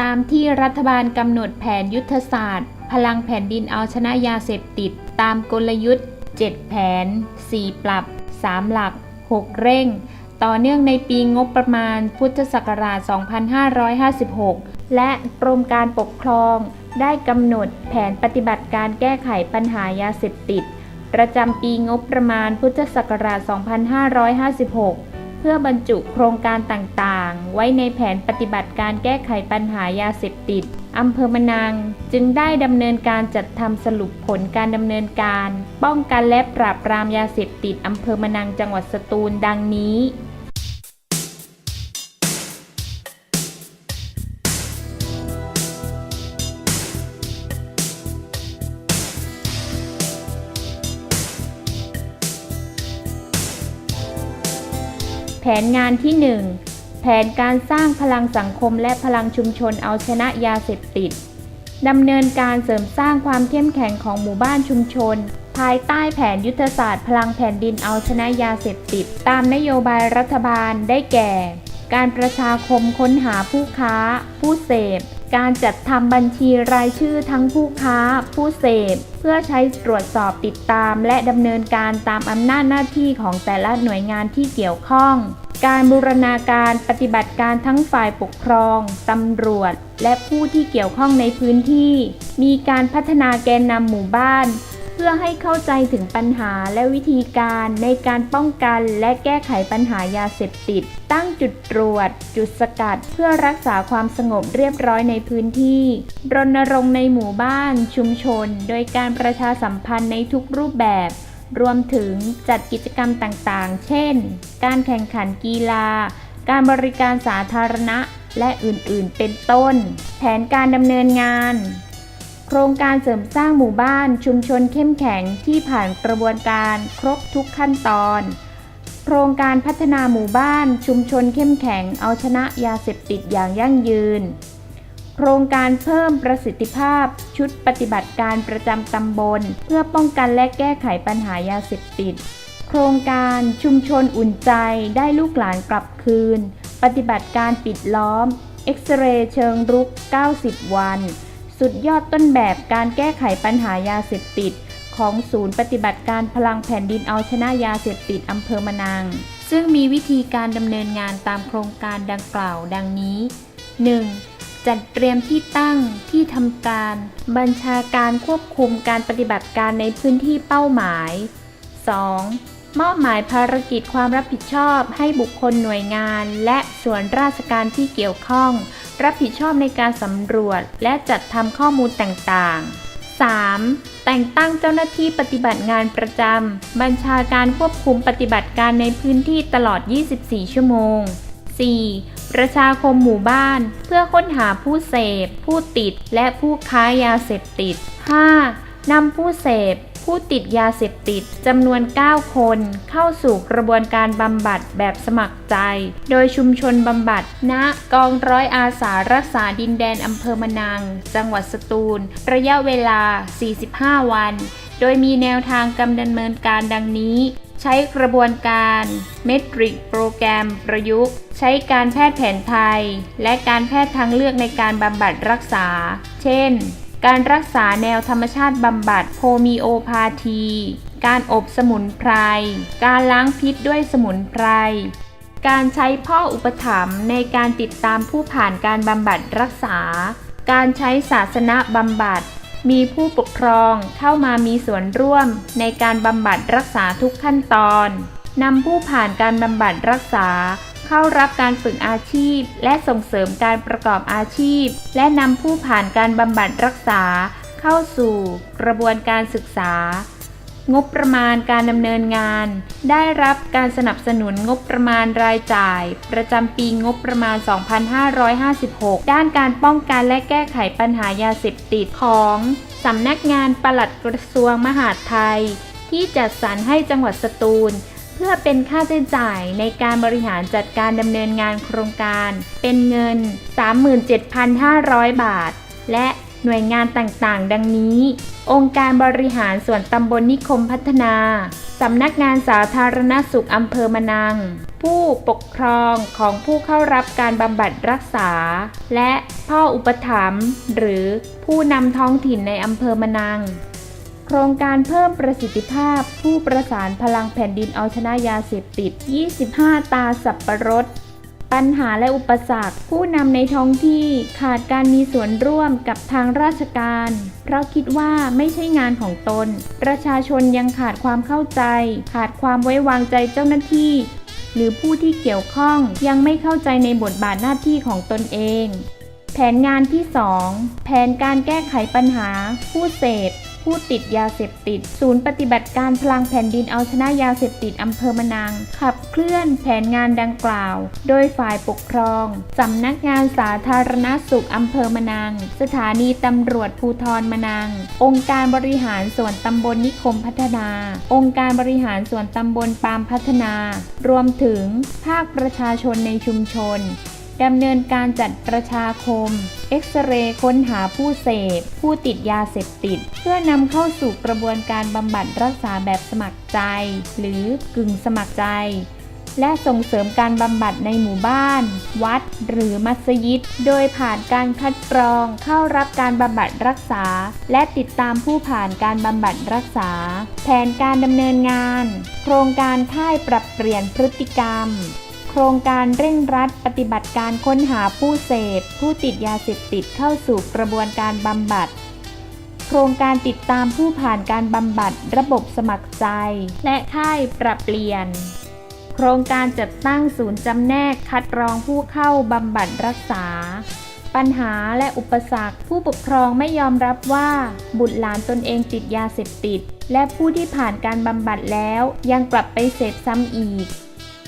ตามที่รัฐบาลกำหนดแผนยุทธศาสตร์ พลังแผ่นดินเอาชนะยาเสพติด ตามกลยุทธ์ 7 แผน 4 ปรับ 3 หลัก 6 เร่ง ต่อเนื่องในปีงบประมาณพุทธศักราช 2556 และกรมการปกครอง ได้กำหนดแผนปฏิบัติการแก้ไขปัญหายาเสพติด ประจำปีงบประมาณพุทธศักราช 2556 เพื่อบรรจุโครงการต่างๆ ไว้ในแผนปฏิบัติการแก้ไขปัญหายาเสพติดอำเภอมะนัง จึงได้ดำเนินการจัดทำสรุปผลการดำเนินการ ป้องกันและปราบปรามยาเสพติดอำเภอมะนังจังหวัดสตูลดังนี้ แผนงานที่ 1 แผนการสร้างพลังสังคมและพลังชุมชนเอาชนะยาเสพติดดำเนินการเสริมสร้างความเข้มแข็งของหมู่บ้านชุมชน ภายใต้แผนยุทธศาสตร์ พลังแผ่นดินเอาชนะยาเสพติด ตามนโยบายรัฐบาลได้แก่ การประชาคมค้นหาผู้ค้า ผู้เสพ การจัดทำบัญชีรายชื่อทั้งผู้ค้า ผู้เสพ เพื่อใช้ตรวจสอบติดตาม และดำเนินการตามอำนาจหน้าที่ของแต่ละหน่วยงานที่เกี่ยวข้อง การบูรณาการปฏิบัติการทั้งฝ่ายปกครองตำรวจ และผู้ที่เกี่ยวข้องในพื้นที่ มีการพัฒนาแกนนำหมู่บ้าน พื่อให้เข้าใจถึงปัญหาและวิธีการในการป้องกันและแก้ไขปัญหายาเสพติด ตั้งจุดตรวจ จุดสกัด เพื่อรักษาความสงบเรียบร้อยในพื้นที่ รณรงค์ในหมู่บ้าน ชุมชน โดยการประชาสัมพันธ์ในทุกรูปแบบ รวมถึงจัดกิจกรรมต่างๆ เช่น การแข่งขันกีฬา การบริการสาธารณะ และอื่นๆ เป็นต้น แผนการดำเนินงาน โครงการเสริมสร้างหมู่บ้านชุมชนเข้มแข็งที่ผ่านกระบวนการครบทุกขั้นตอน โครงการพัฒนาหมู่บ้านชุมชนเข้มแข็งเอาชนะยาเสพติดอย่างยั่งยืน โครงการเพิ่มประสิทธิภาพชุดปฏิบัติการประจำตำบล เพื่อป้องกันและแก้ไขปัญหายาเสพติด โครงการชุมชนอุ่นใจได้ลูกหลานกลับคืน ปฏิบัติการปิดล้อม เอ็กซเรย์เชิงรุก 90 วัน สุดยอดต้นแบบการแก้ไขปัญหายาเสพติด ของศูนย์ปฏิบัติการพลังแผ่นดินเอาชนะยาเสพติดอำเภอมะนังซึ่งมีวิธีการดำเนินงานตามโครงการดังกล่าวดังนี้ 1. จัดเตรียมที่ตั้งที่ทำการ บัญชาการควบคุมการปฏิบัติการในพื้นที่เป้าหมาย 2. มอบหมายภารกิจความรับผิดชอบให้บุคคลหน่วยงาน และส่วนราชการที่เกี่ยวข้อง รับผิดชอบในการสำรวจและจัดทำข้อมูลต่างๆ 3. แต่งตั้งเจ้าหน้าที่ปฏิบัติงานประจำ บัญชาการควบคุมปฏิบัติการในพื้นที่ตลอด 24 ชั่วโมง 4. ประชาคมหมู่บ้าน เพื่อค้นหาผู้เสพ ผู้ติด และผู้ค้ายาเสพติด 5. นำผู้เสพ ผู้ติดยาเสพติดจำนวน 9 คน เข้าสู่กระบวนการบำบัดแบบสมัครใจ โดยชุมชนบำบัดณกองร้อยอาสารักษาดินแดนอำเภอมะนัง จังหวัดสตูล ระยะเวลา 45 วัน โดยมีแนวทางกำดำเนินการดังนี้ใช้กระบวนการเมตริกโปรแกรมประยุกต์ ใช้การแพทย์แผนไทย และการแพทย์ทางเลือกในการบำบัดรักษา เช่น การรักษาแนวธรรมชาติบำบัดโฮมิโอพาธีการอบสมุนไพร การล้างพิษด้วยสมุนไพร การใช้พ่ออุปถัมภ์ในการติดตามผู้ผ่านการบำบัดรักษา การใช้ศาสนาบำบัด มีผู้ปกครองเข้ามามีส่วนร่วมในการบำบัดรักษาทุกขั้นตอนนำผู้ผ่านการบำบัดรักษา เข้ารับการฝึกอาชีพ และส่งเสริมการประกอบอาชีพ และนำผู้ผ่านการบำบัดรักษา เข้าสู่กระบวนการศึกษา งบประมาณการดำเนินงาน ได้รับการสนับสนุนงบประมาณรายจ่าย ประจำปีงบประมาณ 2556 ด้านการป้องกันและแก้ไขปัญหายาเสพติดของสำนักงานปลัดกระทรวงมหาดไทย ที่จัดสรรให้จังหวัดสตูล พื่อเป็นค่าใช้จ่ายในการบริหารจัดการดำเนินงานโครงการ เป็นเงิน 37,500 บาท และหน่วยงานต่างๆ ดังนี้ องค์การบริหารส่วนตำบลนิคมพัฒนาสำนักงานสาธารณสุขอำเภอมะนัง ผู้ปกครองของผู้เข้ารับการบำบัดรักษา และพ่ออุปถัมภ์หรือผู้นำท้องถิ่นในอำเภอมะนัง ครงการเพิ่มประสิทธิภาพ ผู้ประสานพลังแผ่นดินเอาชนะยาเสพติด 25 ตาสับประรด ปัญหาและอุปสรรค ผู้นำในท้องที่ขาดการมีส่วนร่วมกับทางราชการ เพราะคิดว่าไม่ใช่งานของตน ประชาชนยังขาดความเข้าใจ ขาดความไว้วางใจเจ้าหน้าที่ หรือผู้ที่เกี่ยวข้องยังไม่เข้าใจในบทบาทหน้าที่ของตนเอง แผนงานที่ 2 แผนการแก้ไขปัญหา ผู้เสพ ผู้ติดยาเสพติด ศูนย์ปฏิบัติการพลังแผ่นดินเอาชนะยาเสพติดอำเภอมะนัง ขับเคลื่อนแผนงานดังกล่าว โดยฝ่ายปกครองสำนักงานสาธารณสุขอำเภอมะนัง สถานีตำรวจภูทรมะนัง องค์การบริหารส่วนตำบลนิคมพัฒนา องค์การบริหารส่วนตำบลปามพัฒนา รวมถึงภาคประชาชนในชุมชน ดำเนินการจัดประชาคม เอ็กซเรย์ค้นหาผู้เสพ ผู้ติดยาเสพติด เพื่อนำเข้าสู่กระบวนการบำบัดรักษาแบบสมัครใจ หรือกึ่งสมัครใจ และส่งเสริมการบำบัดในหมู่บ้าน วัด หรือมัสยิด โดยผ่านการคัดกรองเข้ารับการบำบัดรักษา และติดตามผู้ผ่านการบำบัดรักษา แผนการดำเนินงาน โครงการค่ายปรับเปลี่ยนพฤติกรรม โครงการเร่งรัดปฏิบัติการค้นหาผู้เสพ ผู้ติดยาเสพติดเข้าสู่กระบวนการบำบัด โครงการติดตามผู้ผ่านการบำบัดระบบสมัครใจ และค่ายปรับเปลี่ยน โครงการจัดตั้งศูนย์จำแนกคัดกรองผู้เข้าบำบัดรักษา ปัญหาและอุปสรรค ผู้ปกครองไม่ยอมรับว่า บุตรหลานตนเองติดยาเสพติด และผู้ที่ผ่านการบำบัดแล้วยังกลับไปเสพซ้ำอีก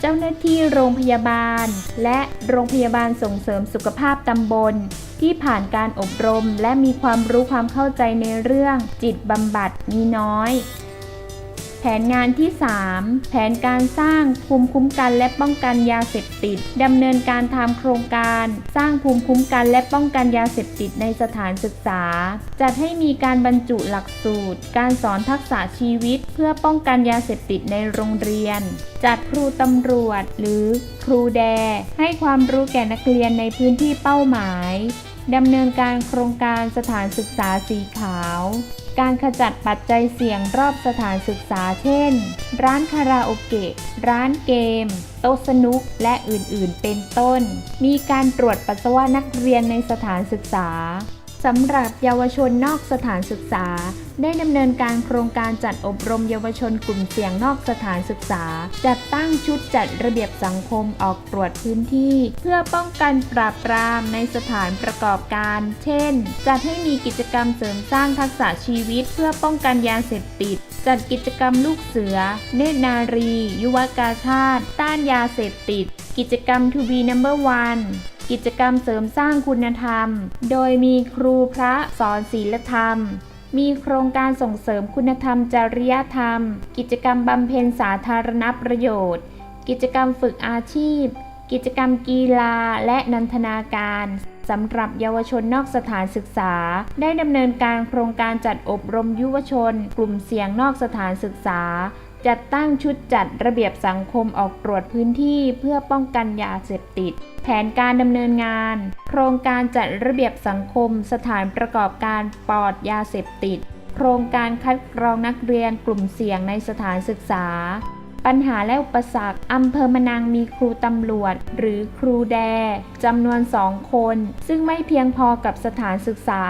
เจ้าหน้าที่โรงพยาบาล และโรงพยาบาลส่งเสริมสุขภาพตำบล ที่ผ่านการอบรมและมีความรู้ความเข้าใจในเรื่องจิตบำบัดมีน้อย แผนงานที่ 3 แผนการสร้างภูมิคุ้มกันและป้องกันยาเสพติดดำเนินการทำโครงการ สร้างภูมิคุ้มกันและป้องกันยาเสพติดในสถานศึกษา จัดให้มีการบรรจุหลักสูตร การสอนทักษะชีวิต เพื่อป้องกันยาเสพติดในโรงเรียน จัดครูตำรวจ หรือครูแด ให้ความรู้แก่นักเรียนในพื้นที่เป้าหมายดำเนินการโครงการสถานศึกษาสีขาว การขจัดปัจจัยเสี่ยงรอบสถานศึกษาเช่น ร้านคาราโอเกะ ร้านเกม โต๊ะสนุก และอื่นๆ เป็นต้น มีการตรวจปัสสาวะนักเรียนในสถานศึกษา สำหรับเยาวชนนอกสถานศึกษา ได้ดำเนินการโครงการจัดอบรมเยาวชนกลุ่มเสี่ยงนอกสถานศึกษา จัดตั้งชุดจัดระเบียบสังคมออกตรวจพื้นที่ เพื่อป้องกันปราบปรามในสถานประกอบการ เช่น จัดให้มีกิจกรรมเสริมสร้างทักษะชีวิต เพื่อป้องกันยาเสพติด จัดกิจกรรมลูกเสือ เนตรนารี ยุวกาชาติ ต้านยาเสพติด กิจกรรม To be number one กิจกรรมเสริมสร้างคุณธรรม โดยมีครูพระสอนศีลธรรม มีโครงการส่งเสริมคุณธรรมจริยธรรม กิจกรรมบำเพ็ญสาธารณประโยชน์ กิจกรรมฝึกอาชีพ กิจกรรมกีฬาและนันทนาการสำหรับเยาวชนนอกสถานศึกษา ได้ดำเนินการโครงการจัดอบรมยุวชน กลุ่มเสี่ยงนอกสถานศึกษา จัดตั้งชุดจัดระเบียบสังคมออกตรวจพื้นที่เพื่อป้องกันยาเสพติด แผนการดำเนินงาน โครงการจัดระเบียบสังคมสถานประกอบการปลอดยาเสพติด โครงการคัดกรองนักเรียนกลุ่มเสี่ยงในสถานศึกษา ปัญหาและอุปสรรคอำเภอมะนังมีครูตำรวจ หรือครูแดจำนวนสองคน ซึ่งไม่เพียงพอกับสถานศึกษา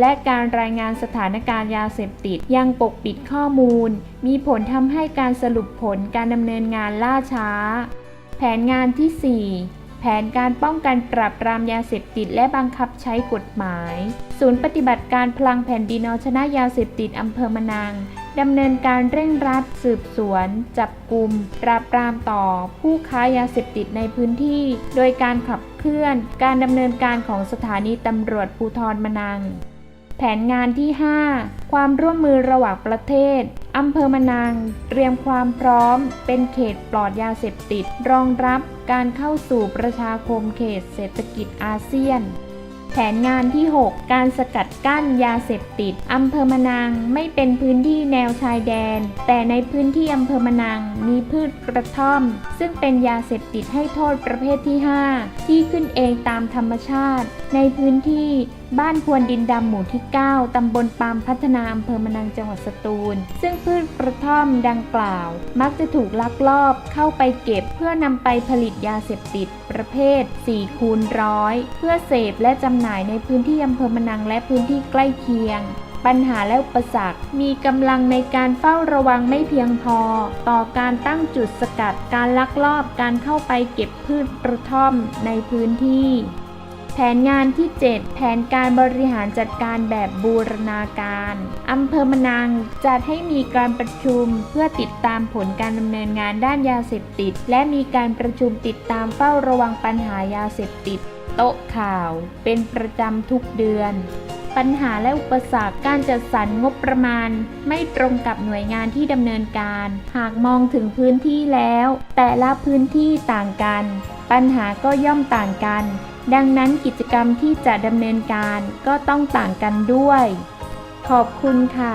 และการรายงานสถานการณ์ยาเสพติดยังปกปิดข้อมูล มีผลทำให้การสรุปผลการดำเนินงานล่าช้า แผนงานที่ 4แผนการป้องกันปราบปรามยาเสพติดและบังคับใช้กฎหมาย ศูนย์ปฏิบัติการพลังแผ่นดินเอาชนะยาเสพติดอำเภอมะนัง ดำเนินการเร่งรัดสืบสวน จับกลุ่มปราบปรามต่อ ผู้ค้ายาเสพติดในพื้นที่ โดยการขับเคลื่อน การดำเนินการของสถานีตำรวจภูธรมะนัง แผนงานที่ 5 ความร่วมมือระหว่างประเทศอำเภอมะนัง เตรียมความพร้อม เป็นเขตปลอดยาเสพติด รองรับการเข้าสู่ประชาคมเขตเศรษฐกิจอาเซียน แผนงานที่ 6 การสกัดกั้นยาเสพติด อำเภอมะนังไม่เป็นพื้นที่แนวชายแดน แต่ในพื้นที่อำเภอมะนังมีพืชกระท่อม ซึ่งเป็นยาเสพติดให้โทษประเภทที่ 5 ที่ขึ้นเองตามธรรมชาติ ในพื้นที่ บ้านพวนดินดำหมู่ที่ 9 ตำบลปามพัฒนาอำเภอมะนังจังหวัดสตูล ซึ่งพืชกระท่อมดังกล่าว มักจะถูกลักลอบเข้าไปเก็บเพื่อนำไปผลิตยาเสพติด ประเภท4คูณร้อยเพื่อเสพและจำหน่ายในพื้นที่อำเภอมะนังและพื้นที่ใกล้เคียงปัญหาและอุปสรรค มีกำลังในการเฝ้าระวังไม่เพียงพอ ต่อการตั้งจุดสกัด การลักลอบ การเข้าไปเก็บพืชกระท่อมในพื้นที่ แผนงานที่ 7 แผนการบริหารจัดการแบบบูรณาการอำเภอมะนังจัดให้มีการประชุมเพื่อติดตามผลการดำเนินงานด้านยาเสพติด และมีการประชุมติดตามเฝ้าระวังปัญหายาเสพติด โต๊ะข่าว เป็นประจำทุกเดือน ปัญหาและอุปสรรคการจัดสรรงบประมาณ ไม่ตรงกับหน่วยงานที่ดำเนินการ หากมองถึงพื้นที่แล้ว แต่ละพื้นที่ต่างกัน ปัญหาก็ย่อมต่างกัน ดังนั้นกิจกรรมที่จะดำเนินการก็ต้องต่างกันด้วย ขอบคุณค่ะ